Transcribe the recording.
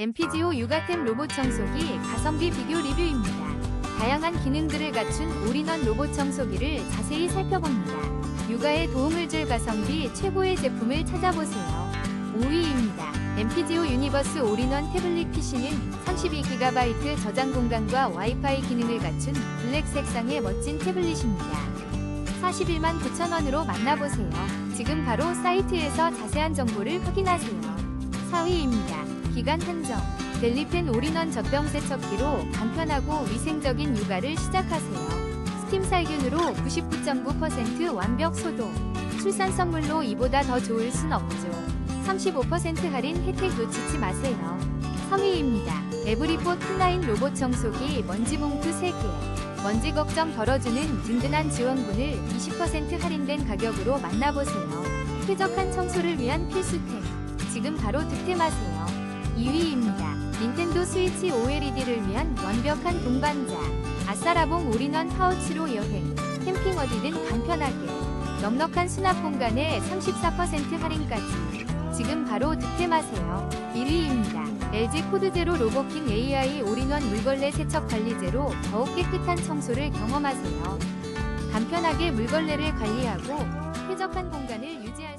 MPGO 육아템 로봇 청소기 가성비 비교 리뷰입니다. 다양한 기능들을 갖춘 올인원 로봇 청소기를 자세히 살펴봅니다. 육아에 도움을 줄 가성비 최고의 제품을 찾아보세요. 5위입니다. MPGO 유니버스 올인원 태블릿 PC는 32GB 저장 공간과 와이파이 기능을 갖춘 블랙 색상의 멋진 태블릿입니다. 41만 9천원으로 만나보세요. 지금 바로 사이트에서 자세한 정보를 확인하세요. 4위입니다. 기간 한정. 델리펜 올인원 젖병 세척기로 간편하고 위생적인 육아를 시작하세요. 스팀 살균으로 99.9% 완벽 소독. 출산 선물로 이보다 더 좋을 순 없죠. 35% 할인 혜택 놓치지 마세요. 3위입니다. 에브리포 툴라인 로봇 청소기 먼지 봉투 3개. 먼지 걱정 덜어주는 든든한 지원군을 20% 할인된 가격으로 만나보세요. 쾌적한 청소를 위한 필수템. 지금 바로 득템하세요. 2위입니다. 닌텐도 스위치 OLED를 위한 완벽한 동반자. 아싸라봉 올인원 파우치로 여행, 캠핑 어디든 간편하게. 넉넉한 수납 공간에 34% 할인까지. 지금 바로 득템하세요. 1위입니다. LG 코드제로 로보킹 AI 올인원 물걸레 세척 관리제로 더욱 깨끗한 청소를 경험하세요. 간편하게 물걸레를 관리하고 쾌적한 공간을 유지하세요.